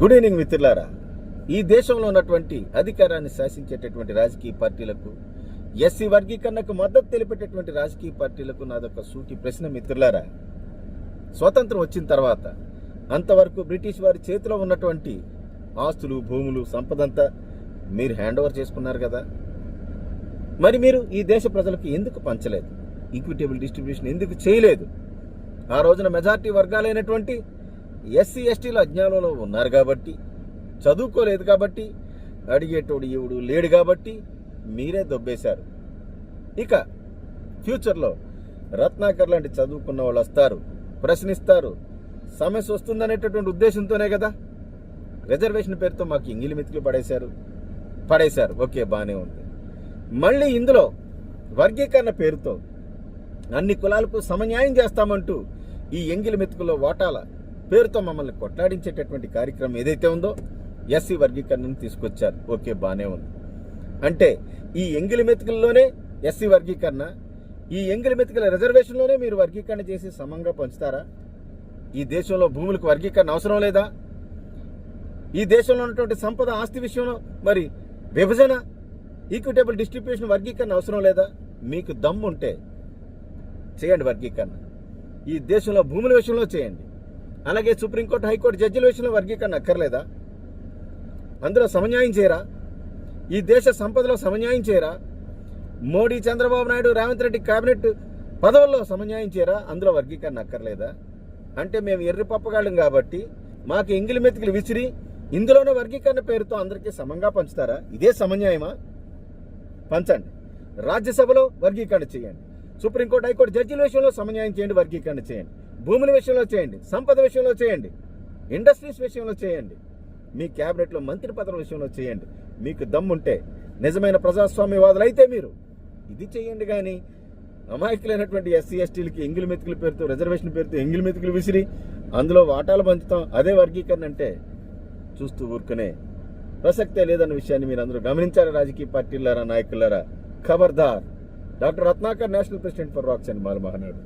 Good evening మిత్రులారా. ఈ దేశంలో ఉన్నటువంటి అధికారాన్ని శాసించేటటువంటి రాజకీయ పార్టీలకు ఎస్సీ వర్గీకరణకు మద్దతు తెలిపేటటువంటి రాజకీయ పార్టీలకు నాదొక సూటి ప్రశ్న మిత్రులారా. స్వతంత్రం వచ్చిన తర్వాత అంతవరకు బ్రిటిష్ వారి చేతిలో ఉన్నటువంటి ఆస్తులు భూములు సంపదంతా మీరు హ్యాండ్ ఓవర్ చేసుకున్నారు కదా. మరి మీరు ఈ దేశ ప్రజలకు ఎందుకు పంచలేదు? ఈక్విటబుల్ డిస్ట్రిబ్యూషన్ ఎందుకు చేయలేదు? ఆ రోజున మెజార్టీ వర్గాలైనటువంటి ఎస్సీ ఎస్టీలు అజ్ఞానంలో ఉన్నారు కాబట్టి చదువుకోలేదు కాబట్టి అడిగేటోడు ఈవుడు లేడు కాబట్టి మీరే దొబ్బేశారు. ఇక ఫ్యూచర్లో రత్నాకర్ లాంటి చదువుకున్న వాళ్ళు వస్తారు ప్రశ్నిస్తారు సమస్య వస్తుందనేటటువంటి ఉద్దేశంతోనే కదా. రిజర్వేషన్ పేరుతో మాకు ఇంగిలి మెతుకులు పడేశారు. పడేశారు. ఓకే బాగానే ఉంది. మళ్ళీ ఇందులో వర్గీకరణ పేరుతో అన్ని కులాలకు సమన్యాయం చేస్తామంటూ ఈ ఎంగిలి మెతుకుల్లో ఓటాల పేరుతో మమ్మల్ని కొట్లాడించేటటువంటి కార్యక్రమం ఏదైతే ఉందో ఎస్సీ వర్గీకరణను తీసుకొచ్చారు. ఓకే బాగానే ఉంది. అంటే ఈ ఎంగిలి మెతుకుల్లోనే ఎస్సీ వర్గీకరణ ఈ ఎంగిలి మెతుకుల రిజర్వేషన్లోనే మీరు వర్గీకరణ చేసి సమంగా పంచుతారా? ఈ దేశంలో భూములకు వర్గీకరణ అవసరం లేదా? ఈ దేశంలో ఉన్నటువంటి సంపద ఆస్తి విషయంలో మరి విభజన ఈక్విటబుల్ డిస్ట్రిబ్యూషన్ వర్గీకరణ అవసరం లేదా? మీకు దమ్ము ఉంటే చేయండి వర్గీకరణ. ఈ దేశంలో భూముల విషయంలో చేయండి. అలాగే సుప్రీంకోర్టు హైకోర్టు జడ్జిల విషయంలో వర్గీకరణ అక్కర్లేదా? అందులో సమన్యాయం చేయరా? ఈ దేశ సంపదలో సమన్యాయం చేయరా? మోడీ చంద్రబాబు నాయుడు రేవంత్ రెడ్డి కేబినెట్ పదవుల్లో సమన్యాయం చేయరా? అందులో వర్గీకరణ అక్కర్లేదా? అంటే మేము ఎర్రి పప్పగాళ్ళం కాబట్టి మాకు ఎంగిలి మెతుకులు విసిరి ఇందులోనే వర్గీకరణ పేరుతో అందరికీ సమంగా పంచుతారా? ఇదే సమన్యాయమా? పంచండి. రాజ్యసభలో వర్గీకరణ చేయండి. సుప్రీంకోర్టు హైకోర్టు జడ్జిల విషయంలో సమన్యాయం చేయండి వర్గీకరణ చేయండి. భూముల విషయంలో చేయండి సంపద విషయంలో చేయండి ఇండస్ట్రీస్ విషయంలో చేయండి మీ క్యాబినెట్లో మంత్రి పదవుల విషయంలో చేయండి. మీకు దమ్ముంటే నిజమైన ప్రజాస్వామ్యవాదులు అయితే మీరు. ఇది చేయండి కానీ అమాయకులైనటువంటి ఎస్సీ ఎస్టీలకి ఎంగిలి మెతుకుల పేరుతో రిజర్వేషన్ పేరుతో ఎంగిలి మెతుకులు విసిరి అందులో వాటాలు పంచుతాం. అదే వర్గీకరణ అంటే చూస్తూ ఊరుకునే ప్రసక్తే లేదన్న విషయాన్ని మీరు అందరూ గమనించారా రాజకీయ పార్టీలారా నాయకులారా ఖబర్దార్. Doctor Ratnakar national president for rocks and Mala Mahanadu